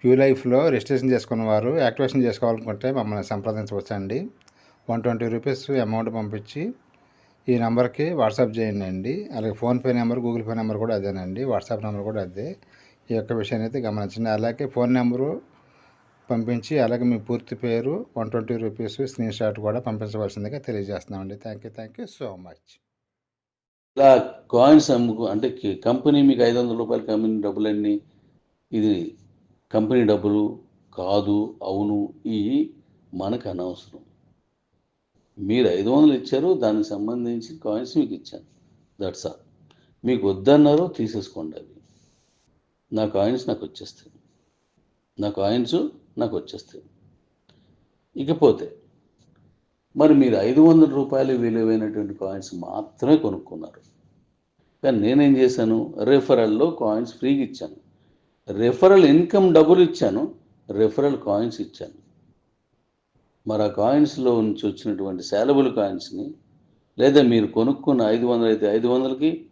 Queue లైఫ్లో registration చేసుకున్న వారు యాక్టివేషన్ చేసుకోవాలనుకుంటే మమ్మల్ని సంప్రదించవచ్చండి. వన్ ట్వంటీ రూపీస్ అమౌంట్ పంపించి ఈ నెంబర్కి వాట్సాప్ చేయండి అండి అలాగే PhonePe number Google Pay number కూడా అదేనండి. వాట్సాప్ నెంబర్ కూడా అదే. ఈ యొక్క విషయాన్ని అయితే గమనించండి. అలాగే ఫోన్ నెంబరు పంపించి అలాగే మీ పూర్తి పేరు one twenty rupees screenshot కూడా పంపించవలసిందిగా తెలియజేస్తున్నామండి. Thank you thank you so much. ఇలా కాయిన్స్ అమ్ముకు అంటే కంపెనీ మీకు ఐదు వందల రూపాయల కంపెనీ డబ్బులన్నీ ఇది కంపెనీ డబ్బులు కాదు అవును ఇవి మనకు అనవసరం. మీరు ఐదు వందలు ఇచ్చారు దానికి సంబంధించి కాయిన్స్ మీకు ఇచ్చాను. దట్స్ ఆల్ మీకు వద్దన్నారు తీసేసుకోండి అవి. నా కాయిన్స్ నాకు వచ్చేస్తాయి. నా కాయిన్స్ నాకు వచ్చేస్తాయి. ఇకపోతే మరి మీరు ఐదు వందల రూపాయలు విలువైనటువంటి కాయిన్స్ మాత్రమే కొనుక్కున్నారు. కానీ నేనేం చేశాను? రెఫరల్లో కాయిన్స్ ఫ్రీగా ఇచ్చాను. రెఫరల్ ఇన్కమ్ డబ్బులు ఇచ్చాను రెఫరల్ కాయిన్స్ ఇచ్చాను. మరి ఆ కాయిన్స్లో నుంచి వచ్చినటువంటి శాలబుల్ కాయిన్స్ని లేదా మీరు కొనుక్కున్న ఐదు వందలు అయితే ఐదు వందలకి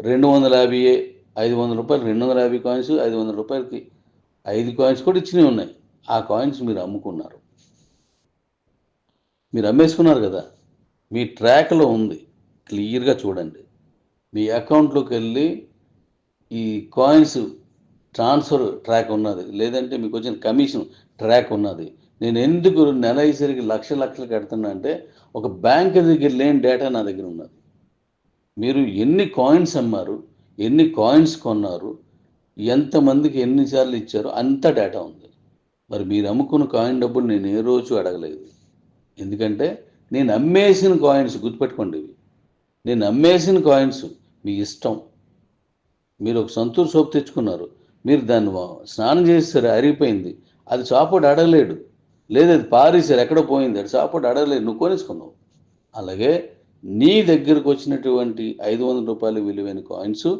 రెండు వందల యాభై ఐదు వందల రూపాయలు రెండు వందల యాభై కాయిన్స్ ఐదు వందల రూపాయలకి ఐదు కాయిన్స్ కూడా ఇచ్చినవి ఉన్నాయి. ఆ కాయిన్స్ మీరు అమ్ముకున్నారు. మీరు అమ్మేసుకున్నారు కదా? మీ ట్రాక్లో ఉంది. క్లియర్గా చూడండి. మీ అకౌంట్లోకి వెళ్ళి ఈ కాయిన్స్ ట్రాన్స్ఫర్ ట్రాక్ ఉన్నది. లేదంటే మీకు వచ్చిన కమిషన్ ట్రాక్ ఉన్నది. నేను ఎందుకు నెల అయ్యేసరికి లక్ష లక్షలు కడుతున్నా అంటే ఒక బ్యాంక్ దగ్గర లేని డేటా నా దగ్గర ఉన్నది. మీరు ఎన్ని కాయిన్స్ అమ్మారు ఎన్ని కాయిన్స్ కొన్నారు ఎంతమందికి ఎన్నిసార్లు ఇచ్చారో అంత డేటా ఉంది. మరి మీరు అమ్ముకున్న కాయిన్ డబ్బులు నేను ఏ రోజు అడగలేదు. ఎందుకంటే నేను అమ్మేసిన కాయిన్స్ గుర్తుపెట్టుకోండి ఇవి. నేను అమ్మేసిన కాయిన్స్ మీ ఇష్టం. మీరు ఒక సంతూర్ సోపు తెచ్చుకున్నారు. మీరు దాన్ని స్నానం చేస్తారు అరిగిపోయింది. అది చాపోటి అడగలేడు. లేదు అది పారేసారు ఎక్కడో పోయింది. అది చాపోటి అడగలేదు. నువ్వు కొనేసుకున్నావు. అలాగే నీ దగ్గరకు వచ్చినటువంటి ఐదు వందల రూపాయలు విలువైన కాయిన్స్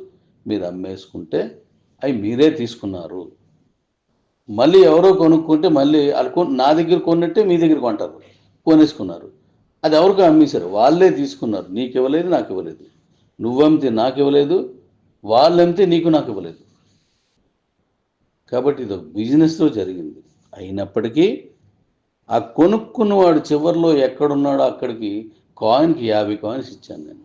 మీరు అమ్మేసుకుంటే అవి మీరే తీసుకున్నారు. మళ్ళీ ఎవరో కొనుక్కుంటే మళ్ళీ వాళ్ళు నా దగ్గర కొన్నట్టే మీ దగ్గర కొంటారు. కొనేసుకున్నారు. అది ఎవరికి అమ్మేశారు. వాళ్ళే తీసుకున్నారు. నీకు ఇవ్వలేదు నాకు ఇవ్వలేదు. నువ్వు అమ్మితే నాకు ఇవ్వలేదు. వాళ్ళు అమ్మితే నీకు నాకు ఇవ్వలేదు. కాబట్టి ఇది ఒక బిజినెస్లో జరిగింది. అయినప్పటికీ ఆ కొనుక్కున్నవాడు చివరిలో ఎక్కడున్నాడో అక్కడికి కాయిన్కి యాభై కాయిన్స్ ఇచ్చాను నేను.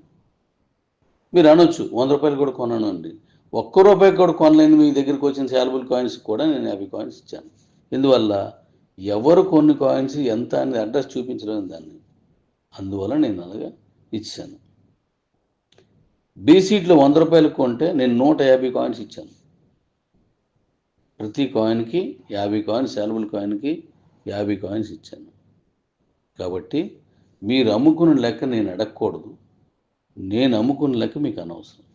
మీరు అనొచ్చు వంద రూపాయలు కూడా కొన్నాను అండి. ఒక్క రూపాయి కూడా కొనలేని మీ దగ్గరికి వచ్చిన శాలబుల్ కాయిన్స్ కూడా నేను యాభై కాయిన్స్ ఇచ్చాను. ఎందువల్ల? ఎవరు కొన్ని కాయిన్స్ ఎంత అనేది అడ్రస్ చూపించలేని దాన్ని. అందువల్ల నేను అలాగా ఇచ్చాను. బీసీట్లో వంద రూపాయలు కొంటే నేను నూట యాభై కాయిన్స్ ఇచ్చాను. ప్రతి కాయిన్కి యాభై కాయిన్స్ శాలబుల్ కాయిన్కి యాభై కాయిన్స్ ఇచ్చాను. కాబట్టి మీరు అమ్ముకున్న లెక్క నేను అడగకూడదు. నేను అమ్ముకున్న లెక్క మీకు అనవసరం.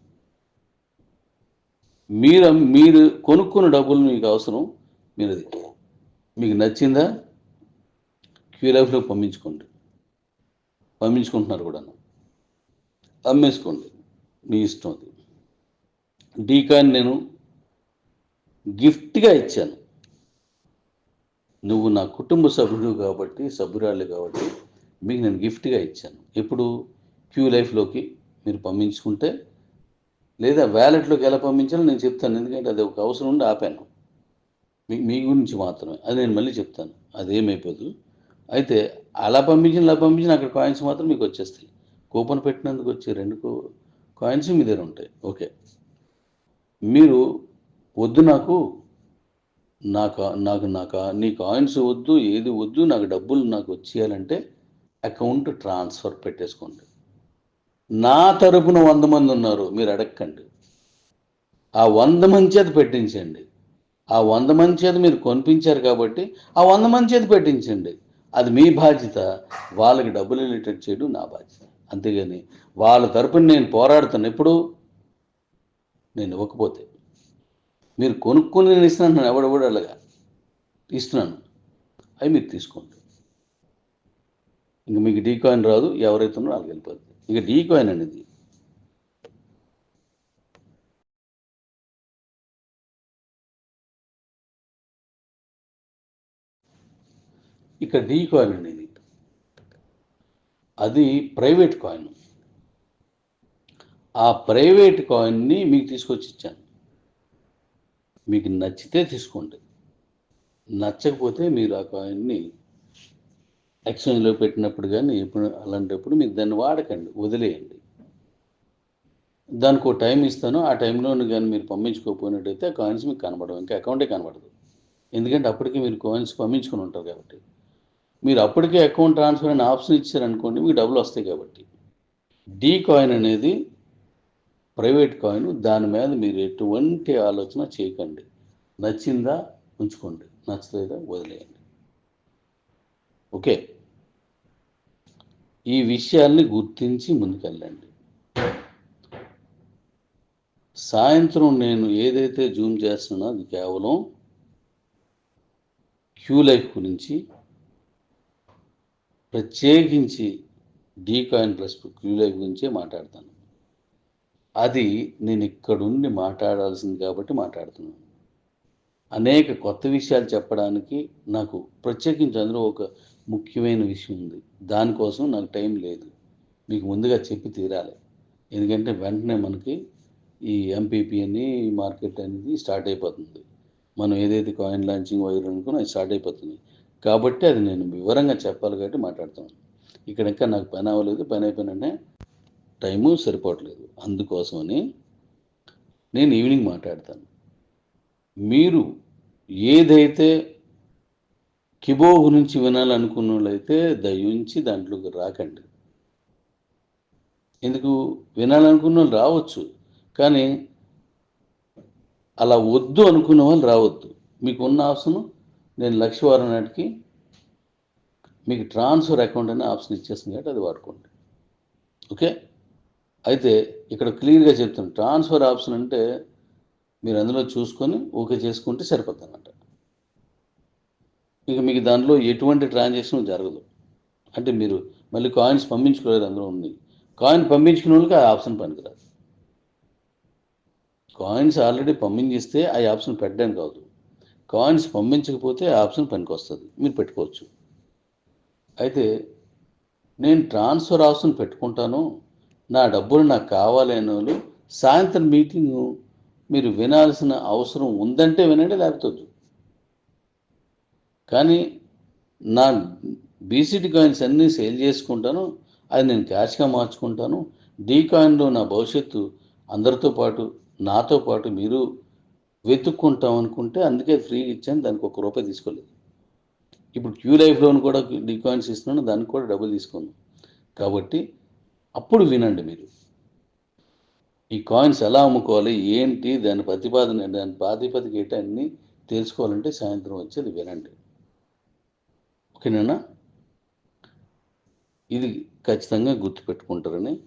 మీరు మీరు కొనుక్కున్న డబ్బులు మీకు అవసరం. మీరు అది మీకు నచ్చిందా? క్యూలైఫ్లో పంపించుకోండి. పంపించుకుంటున్నారు కూడా అమ్మేసుకోండి. మీ ఇష్టం అది. డీ కాయిన్ నేను గిఫ్ట్గా ఇచ్చాను. నువ్వు నా కుటుంబ సభ్యుడు కాబట్టి సభ్యురాళ్ళు కాబట్టి మీకు నేను గిఫ్ట్గా ఇచ్చాను. ఇప్పుడు క్యూ లైఫ్లోకి మీరు పంపించుకుంటే లేదా వ్యాలెట్లోకి ఎలా పంపించాలో నేను చెప్తాను. ఎందుకంటే అది ఒక అవసరం ఉండి ఆపాను. మీ మీ గురించి మాత్రమే. అది నేను మళ్ళీ చెప్తాను. అదేమైపోదు అయితే అలా పంపించిన అలా పంపించిన అక్కడ కాయిన్స్ మాత్రం మీకు వచ్చేస్తాయి. కూపన్ పెట్టినందుకు వచ్చే రెండు కాయిన్స్ మీ దగ్గర ఉంటాయి. ఓకే. మీరు వద్దు నాకు. నాకు నాకు నాకు నీ కాయిన్స్ వద్దు ఏది వద్దు నాకు డబ్బులు నాకు వచ్చేయాలంటే అకౌంట్ ట్రాన్స్ఫర్ పెట్టేసుకోండి. నా తరపున వంద మంది ఉన్నారు మీరు అడగండి ఆ వంద మంది చేత పెట్టించండి. ఆ వంద మంది చేత మీరు కొనిపించారు కాబట్టి ఆ వంద మంది చేత పెట్టించండి. అది మీ బాధ్యత వాళ్ళకి డబ్బులు రిలేటెడ్ చేయడం నా బాధ్యత. అంతేగాని వాళ్ళ తరపున నేను పోరాడుతాను ఎప్పుడు నేను ఇవ్వకపోతే మీరు కొనుక్కొని నేను ఇస్తున్నాను ఎవడెవడు అలాగా ఇస్తున్నాను. అవి మీరు తీసుకోండి. ఇంక మీకు డీ కాయిన్ రాదు ఎవరైతే ఉన్నారో వాళ్ళకి వెళ్ళిపోతుంది ఇక డీ కాయిన్ అనేది ఇక్కడ డీ కాయిన్ అనేది అది ప్రైవేట్ కాయిన్. ఆ ప్రైవేట్ కాయిన్ని మీకు తీసుకొచ్చి ఇచ్చాను. మీకు నచ్చితే తీసుకోండి. నచ్చకపోతే మీరు ఆ కాయిన్ని ఎక్స్చేంజ్లో పెట్టినప్పుడు కానీ ఎప్పుడు అలాంటప్పుడు మీరు దాన్ని వాడకండి వదిలేయండి. దానికి ఒక టైం ఇస్తాను ఆ టైంలో కానీ మీరు పంపించుకోకపోయినట్టయితే ఆ కాయిన్స్ మీకు కనబడవు ఇంకా అకౌంటే కనబడదు. ఎందుకంటే అప్పటికే మీరు కాయిన్స్ పంపించుకొని ఉంటారు కాబట్టి. మీరు అప్పటికే అకౌంట్ ట్రాన్స్ఫర్ అనే ఆప్షన్ ఇచ్చారనుకోండి మీకు డబ్బులు వస్తాయి కాబట్టి. డీ కాయిన్ అనేది ప్రైవేట్ కాయిన్ దాని మీద మీరు ఎటువంటి ఆలోచన చేయకండి. నచ్చిందా ఉంచుకోండి. నచ్చలేదా వదిలేయండి. ఓకే? ఈ విషయాల్ని గుర్తించి ముందుకెళ్ళండి. సాయంత్రం నేను ఏదైతే జూమ్ చేస్తున్నా అది కేవలం క్యూ లైఫ్ గురించి ప్రత్యేకించి D coin plus Q life గురించే మాట్లాడతాను. అది నేను ఇక్కడుండి మాట్లాడాల్సింది కాబట్టి మాట్లాడుతున్నాను. అనేక కొత్త విషయాలు చెప్పడానికి నాకు ప్రత్యేకించి అందులో ఒక ముఖ్యమైన విషయం ఉంది. దానికోసం నాకు టైం లేదు. మీకు ముందుగా చెప్పి తీరాలి. ఎందుకంటే వెంటనే మనకి ఈ ఎంపీపీ అని మార్కెట్ అనేది స్టార్ట్ అయిపోతుంది. మనం ఏదైతే కాయిన్ లాంచింగ్ వైర్ అనుకున్నా అది స్టార్ట్ అయిపోతుంది. కాబట్టి అది నేను వివరంగా చెప్పాలి కాబట్టి మాట్లాడుతున్నాను. ఇక్కడ ఇంకా నాకు పని అవ్వలేదు. పని అయిపోయినంటే టైము సరిపోవట్లేదు. అందుకోసమని నేను ఈవినింగ్ మాట్లాడతాను. మీరు ఏదైతే కిబో గురించి వినాలనుకున్న వాళ్ళైతే దయించి దాంట్లోకి రాకండి. ఎందుకు? వినాలనుకున్న వాళ్ళు రావచ్చు. కానీ అలా వద్దు అనుకున్న వాళ్ళు రావద్దు. మీకు ఉన్న ఆప్షన్ నేను లక్షవారం నాటికి మీకు ట్రాన్స్ఫర్ అకౌంట్ అనే ఆప్షన్ ఇచ్చేసింది కాబట్టి అది వాడుకోండి. ఓకే? అయితే ఇక్కడ క్లియర్గా చెప్తాను ట్రాన్స్ఫర్ ఆప్షన్ అంటే మీరు అందులో చూసుకొని ఓకే చేసుకుంటే సరిపోతుందన్నమాట ఇక మీకు దాంట్లో ఎటువంటి ట్రాన్సాక్షన్ జరగదు. అంటే మీరు మళ్ళీ కాయిన్స్ పంపించుకోలేదు అందులో ఉంది. కాయిన్ పంపించుకునే వాళ్ళకి ఆ ఆప్షన్ పనికిరాదు. కాయిన్స్ ఆల్రెడీ పంపించిస్తే ఆ ఆప్షన్ పెట్టడానికి కాదు. కాయిన్స్ పంపించకపోతే ఆ ఆప్షన్ పనికి వస్తుంది మీరు పెట్టుకోవచ్చు. అయితే నేను ట్రాన్స్ఫర్ ఆప్షన్ పెట్టుకుంటాను. నా డబ్బులు నాకు కావాలి వాళ్ళు సాయంత్రం మీటింగ్ మీరు వినాల్సిన అవసరం ఉందంటే వినండి లేకపోతే కానీ నా బీసీటీ కాయిన్స్ అన్నీ సేల్ చేసుకుంటాను అది నేను క్యాష్గా మార్చుకుంటాను. డీ కాయిన్లో నా భవిష్యత్తు అందరితో పాటు నాతో పాటు మీరు వెతుక్కుంటాం అనుకుంటే అందుకే ఫ్రీ ఇచ్చాను దానికి ఒక రూపాయి తీసుకోలేదు. ఇప్పుడు క్యూ లైఫ్ లోన్ కూడా డీ కాయిన్స్ ఇస్తున్నాను దానికి కూడా డబ్బులు తీసుకున్నాను కాబట్టి అప్పుడు వినండి మీరు. ఈ కాయిన్స్ ఎలా అమ్ముకోవాలి ఏంటి దాని ప్రతిపాదన దాని ప్రాతిపదిక ఏంటి అన్నీ తెలుసుకోవాలంటే సాయంత్రం వచ్చేది వినండి. ఓకేనా? ఇది ఖచ్చితంగా గుర్తుపెట్టుకుంటారని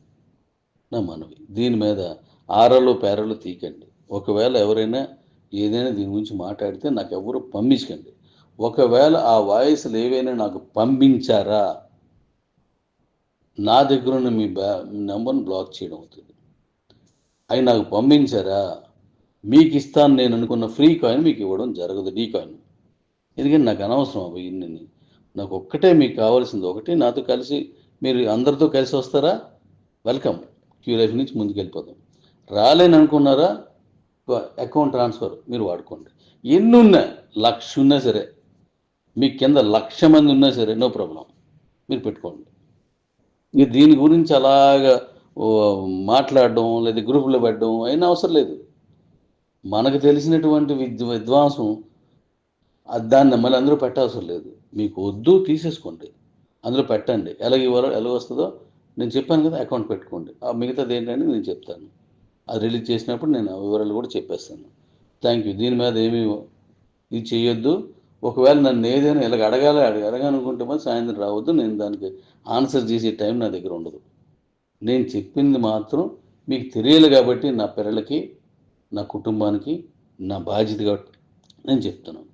నా మనవి. దీని మీద ఆరలో పేరలు తీకండి ఒకవేళ ఎవరైనా ఏదైనా దీని గురించి మాట్లాడితే నాకు ఎవరు పంపించకండి. ఒకవేళ ఆ వాయిస్లు ఏవైనా నాకు పంపించారా నా దగ్గర ఉన్న మీ బ్యా నెంబర్ని బ్లాక్ చేయడం అవుతుంది. అవి నాకు పంపించారా? మీకు ఇస్తాను నేను అనుకున్న ఫ్రీ కాయిన్ మీకు ఇవ్వడం జరగదు డీ కాయిన్. ఎందుకంటే నాకు అనవసరం అవి ఇన్ని నాకు ఒక్కటే మీకు కావాల్సింది ఒకటి నాతో కలిసి మీరు అందరితో కలిసి వస్తారా? వెల్కమ్. క్యూ లైఫ్ నుంచి ముందుకెళ్ళిపోదాం. రాలేని అనుకున్నారా? అకౌంట్ ట్రాన్స్ఫర్ మీరు వాడుకోండి. ఎన్ని ఉన్నా లక్ష ఉన్నా సరే మీ కింద లక్ష మంది ఉన్నా సరే నో ప్రాబ్లం. మీరు పెట్టుకోండి. దీని గురించి అలాగా మాట్లాడడం లేదా గ్రూపులో పెట్టడం అయినా అవసరం లేదు. మనకు తెలిసినటువంటి విద్య విద్వాంసం దాన్ని మళ్ళీ అందరూ పెట్టవసరం లేదు. మీకు వద్దు తీసేసుకోండి. అందులో పెట్టండి. ఎలాగ ఇవ్వాలో ఎలా వస్తుందో నేను చెప్పాను కదా అకౌంట్ పెట్టుకోండి. ఆ మిగతాది ఏంటని నేను చెప్తాను. అది రిలీజ్ చేసినప్పుడు నేను ఆ వివరాలు కూడా చెప్పేస్తాను. Thank you. దీని మీద ఏమీ ఇది చేయొద్దు. ఒకవేళ నన్ను ఏదైనా ఇలాగ అడగాలి అడగ అడగాలనుకుంటే మరి సాయంత్రం రావద్దు. నేను దానికి ఆన్సర్ చేసే టైం నా దగ్గర ఉండదు. నేను చెప్పింది మాత్రం మీకు తెలియాలి కాబట్టి నా పిల్లలకి నా కుటుంబానికి నా బాధ్యత కాబట్టి నేను చెప్తున్నాను.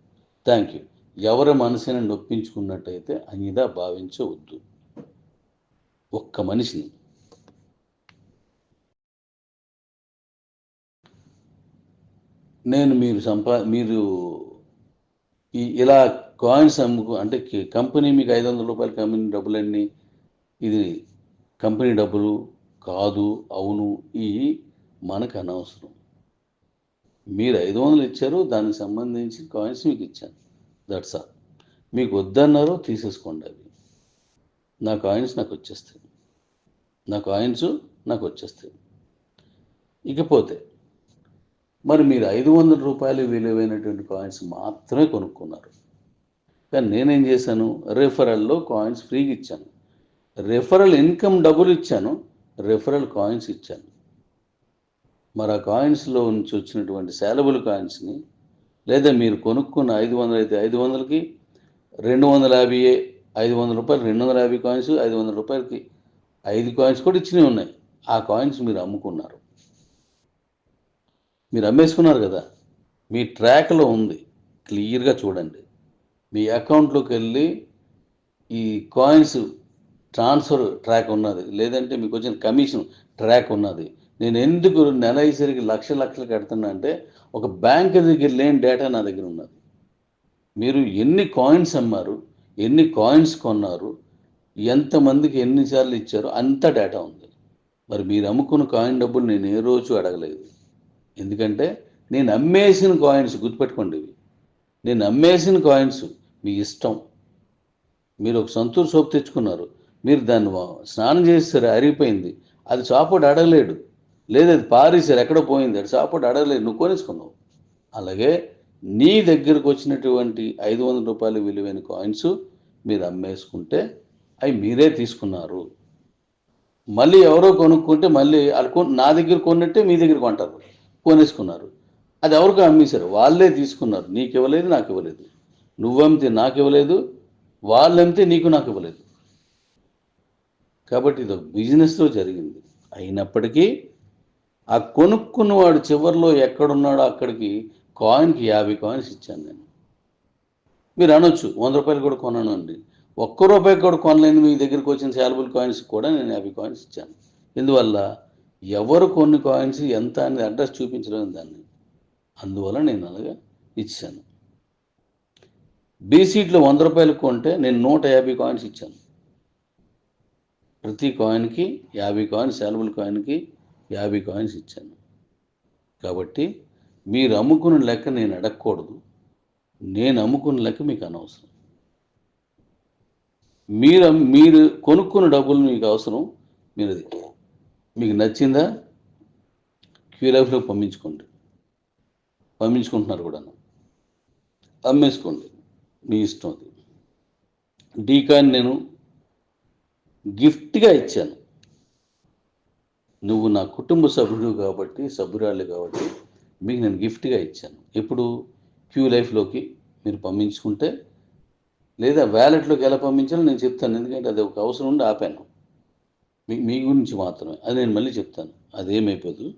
థ్యాంక్ యూ ఎవరి మనసుని నొప్పించుకున్నట్టయితే అనిదా భావించవద్దు. ఒక్క మనిషిని. నేను మీరు సంపా మీరు ఈ ఇలా కాయిన్స్ అమ్ముకు అంటే కంపెనీ మీకు ఐదు వందల రూపాయల కంపెనీ డబ్బులన్నీ ఇది కంపెనీ డబ్బులు కాదు అవును ఈ మనకు అనవసరం. మీరు ఐదు వందలు ఇచ్చారు దానికి సంబంధించి కాయిన్స్ మీకు ఇచ్చాను. దట్స్ ఆల్ మీకు వద్దన్నారు తీసేసుకోండి అవి. నా కాయిన్స్ నాకు వచ్చేస్తాయి. నా కాయిన్స్ నాకు వచ్చేస్తాయి. ఇకపోతే మరి మీరు ఐదు వందల రూపాయలు విలువైనటువంటి కాయిన్స్ మాత్రమే కొనుక్కున్నారు. కానీ నేనేం చేశాను? రెఫరల్లో కాయిన్స్ ఫ్రీగా ఇచ్చాను. రెఫరల్ ఇన్కమ్ డబ్బులు ఇచ్చాను. రెఫరల్ కాయిన్స్ ఇచ్చాను. మరి ఆ కాయిన్స్లో నుంచి వచ్చినటువంటి శాలబుల్ కాయిన్స్ని లేదా మీరు కొనుక్కున్న ఐదు వందలు అయితే ఐదు వందలకి రెండు వందల యాభై ఐదు వందల రూపాయలు రెండు వందల యాభై కాయిన్స్ ఐదు వందల రూపాయలకి ఐదు కాయిన్స్ కూడా ఇచ్చినవి ఉన్నాయి. ఆ కాయిన్స్ మీరు అమ్ముకున్నారు. మీరు అమ్మేసుకున్నారు కదా. మీ ట్రాక్లో ఉంది. క్లియర్గా చూడండి. మీ అకౌంట్లోకి వెళ్ళి ఈ కాయిన్స్ ట్రాన్స్ఫర్ ట్రాక్ ఉన్నది. లేదంటే మీకు వచ్చిన కమిషన్ ట్రాక్ ఉన్నది. నేను ఎందుకు నెల అయ్యేసరికి లక్ష లక్షలు కడుతున్నా అంటే ఒక బ్యాంక్ దగ్గర లేని డేటా నా దగ్గర ఉన్నది. మీరు ఎన్ని కాయిన్స్ అమ్మారు? ఎన్ని కాయిన్స్ కొన్నారు? ఎంతమందికి ఎన్నిసార్లు ఇచ్చారో? అంత డేటా ఉంది. మరి మీరు అమ్ముకున్న కాయిన్ డబ్బులు నేను ఏ రోజు అడగలేదు. ఎందుకంటే నేను అమ్మేసిన కాయిన్స్ గుర్తుపెట్టుకోండి ఇవి. నేను అమ్మేసిన కాయిన్స్ మీ ఇష్టం. మీరు ఒక సంతూర్ సోప్ తెచ్చుకున్నారు. మీరు దాన్ని స్నానం చేస్తారు అరిగిపోయింది అది చాపోటి అడగలేడు లేదు అది పారేసారు ఎక్కడో పోయింది. అది చాపోటి అడగలేదు నువ్వు కొనేసుకున్నావు. అలాగే నీ దగ్గరకు వచ్చినటువంటి ఐదు వందల రూపాయలు విలువైన కాయిన్స్ మీరు అమ్మేసుకుంటే అవి మీరే తీసుకున్నారు. మళ్ళీ ఎవరో కొనుక్కుంటే మళ్ళీ వాళ్ళు నా దగ్గర కొన్నట్టే మీ దగ్గర కొంటారు. కొనేసుకున్నారు. అది ఎవరికి అమ్మేశారు? వాళ్ళే తీసుకున్నారు. నీకు ఇవ్వలేదు నాకు ఇవ్వలేదు నువ్వమ్మితే నాకు ఇవ్వలేదు వాళ్ళు అమ్మితే నీకు నాకు ఇవ్వలేదు కాబట్టి ఇది ఒక బిజినెస్లో జరిగింది. అయినప్పటికీ ఆ కొనుక్కున్నవాడు చివరిలో ఎక్కడున్నాడో అక్కడికి కాయిన్కి యాభై కాయిన్స్ ఇచ్చాను నేను. మీరు అనొచ్చు వంద రూపాయలు కూడా కొనను అండి. ఒక్క రూపాయి కూడా కొనలేని మీ దగ్గరికి వచ్చిన శాలబుల్ కాయిన్స్ కూడా నేను యాభై కాయిన్స్ ఇచ్చాను. ఎందువల్ల? ఎవరు కొన్ని కాయిన్స్ ఎంత అనేది అడ్రస్ చూపించలేని దాన్ని. అందువల్ల నేను అలాగా ఇచ్చాను. బీ వంద రూపాయలు కొంటే నేను నూట యాభై కాయిన్స్ ఇచ్చాను. ప్రతి కాయిన్కి యాభై కాయిన్స్ శాలబుల్ కాయిన్కి యాభై కాయిన్స్ ఇచ్చాను. కాబట్టి మీరు అమ్ముకున్న లెక్క నేను అడగకూడదు. నేను అమ్ముకున్న లెక్క మీకు అనవసరం. మీరు మీరు కొనుక్కున్న డబ్బులు మీకు అవసరం. మీరు అది మీకు నచ్చిందా? క్యూలైఫ్లో పంపించుకోండి. పంపించుకుంటున్నారు కూడా అమ్మేసుకోండి. మీ ఇష్టం అది. డీకాన్ నేను గిఫ్ట్గా ఇచ్చాను. నువ్వు నా కుటుంబ సభ్యుడు కాబట్టి సభ్యురాలు కాబట్టి మీకు నేను గిఫ్ట్గా ఇచ్చాను. ఇప్పుడు క్యూ లైఫ్లోకి మీరు పంపించుకుంటే లేదా వ్యాలెట్లోకి ఎలా పంపించాలో నేను చెప్తాను. ఎందుకంటే అది ఒక అవసరం ఉండి ఆపాను. మీ మీ గురించి మాత్రమే. అది నేను మళ్ళీ చెప్తాను. అదేమైపోదు.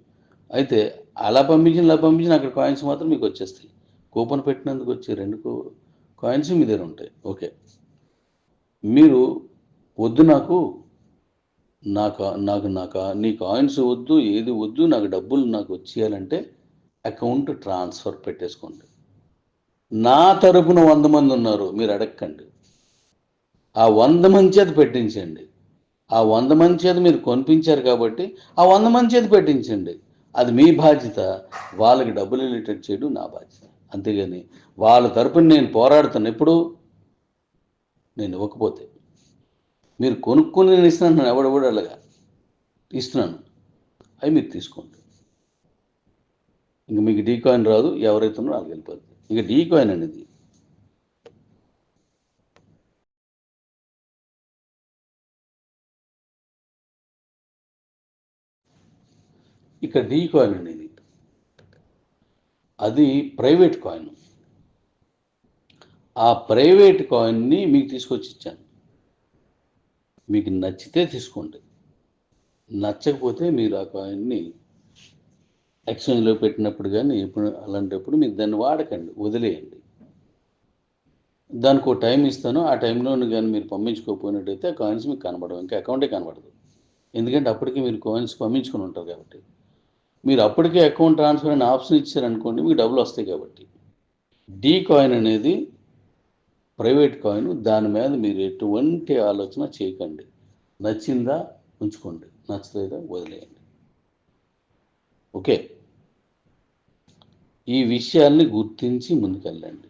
అయితే అలా పంపించిన ఇలా పంపించిన అక్కడ కాయిన్స్ మాత్రం మీకు వచ్చేస్తాయి. కూపన్ పెట్టినందుకు వచ్చే రెండు కాయిన్స్ మీ దగ్గర ఉంటాయి. ఓకే. మీరు వద్దు నాకు. నాకు నాకు నాకు నీ కాయిన్స్ వద్దు ఏది వద్దు నాకు డబ్బులు నాకు వచ్చేయాలంటే అకౌంట్ ట్రాన్స్ఫర్ పెట్టేసుకోండి. నా తరపున వంద మంది ఉన్నారు. మీరు అడగండి ఆ వంద మంది చేత పెట్టించండి ఆ వంద మంది చేత మీరు కొనిపించారు కాబట్టి ఆ వంద మంది చేత పెట్టించండి. అది మీ బాధ్యత. వాళ్ళకి డబ్బులు రిలేటెడ్ చేయడం నా బాధ్యత. అంతేగాని వాళ్ళ తరపున నేను పోరాడుతాను ఎప్పుడు నేను ఇవ్వకపోతే మీరు కొనుక్కుని నేను ఇస్తున్నాను ఎవడెవడు అలాగా ఇస్తున్నాను. అవి మీరు తీసుకోండి. ఇంక మీకు డీ కాయిన్ రాదు ఎవరైతే ఉన్నారో వాళ్ళకి వెళ్ళిపోతుంది ఇక డీ కాయిన్ అనేది ఇక డీ కాయిన్ అనేది. అది ప్రైవేట్ కాయిన్. ఆ ప్రైవేట్ కాయిన్ని మీకు తీసుకొచ్చి ఇచ్చాను. మీకు నచ్చితే తీసుకోండి. నచ్చకపోతే మీరు ఆ కాయిన్ని ఎక్స్చేంజ్లో పెట్టినప్పుడు కానీ ఎప్పుడు అలాంటప్పుడు మీరు దాన్ని వాడకండి వదిలేయండి. దానికి ఒక టైం ఇస్తాను ఆ టైంలో కానీ మీరు పంపించుకోకపోయినట్టయితే ఆ కాయిన్స్ మీకు కనబడవు ఇంకా అకౌంటే కనబడదు. ఎందుకంటే అప్పటికి మీరు కాయిన్స్ పంపించుకొని ఉంటారు కాబట్టి. మీరు అప్పటికే అకౌంట్ ట్రాన్స్ఫర్ అనే ఆప్షన్ ఇచ్చారనుకోండి మీకు డబ్బులు వస్తాయి కాబట్టి. డీ కాయిన్ అనేది ప్రైవేట్ కాయిన్ దాని మీద మీరు ఎటువంటి ఆలోచన చేయకండి. నచ్చిందా ఉంచుకోండి. నచ్చలేదా వదిలేయండి. ఓకే? ఈ విషయాల్ని గుర్తించి ముందుకెళ్ళండి.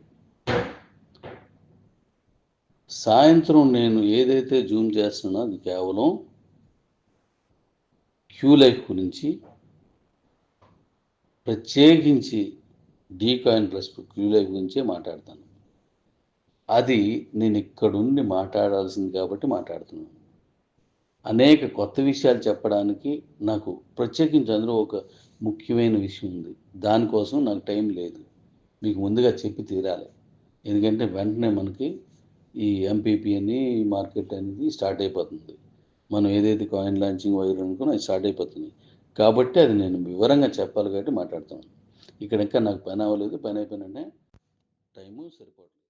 సాయంత్రం నేను ఏదైతే జూమ్ చేస్తున్నానో అది కేవలం క్యూ లైఫ్ గురించి ప్రత్యేకించి డీ కాయిన్ ప్లస్ క్యూలైఫ్ గురించే మాట్లాడతాను. అది నేను ఇక్కడుండి మాట్లాడాల్సింది కాబట్టి మాట్లాడుతున్నాను. అనేక కొత్త విషయాలు చెప్పడానికి నాకు ప్రత్యేకించి అందులో ఒక ముఖ్యమైన విషయం ఉంది. దానికోసం నాకు టైం లేదు. మీకు ముందుగా చెప్పి తీరాలి. ఎందుకంటే వెంటనే మనకి ఈ ఎంపీపీ అని మార్కెట్ అనేది స్టార్ట్ అయిపోతుంది. మనం ఏదైతే కాయిన్ లాంచింగ్ వైర్ అనుకున్నా అది స్టార్ట్ అయిపోతుంది. కాబట్టి అది నేను వివరంగా చెప్పాలి కాబట్టి మాట్లాడుతున్నాను. ఇక్కడ ఇంకా నాకు పని అవ్వలేదు పని అయిపోయినంటే టైము సరిపోవట్లేదు.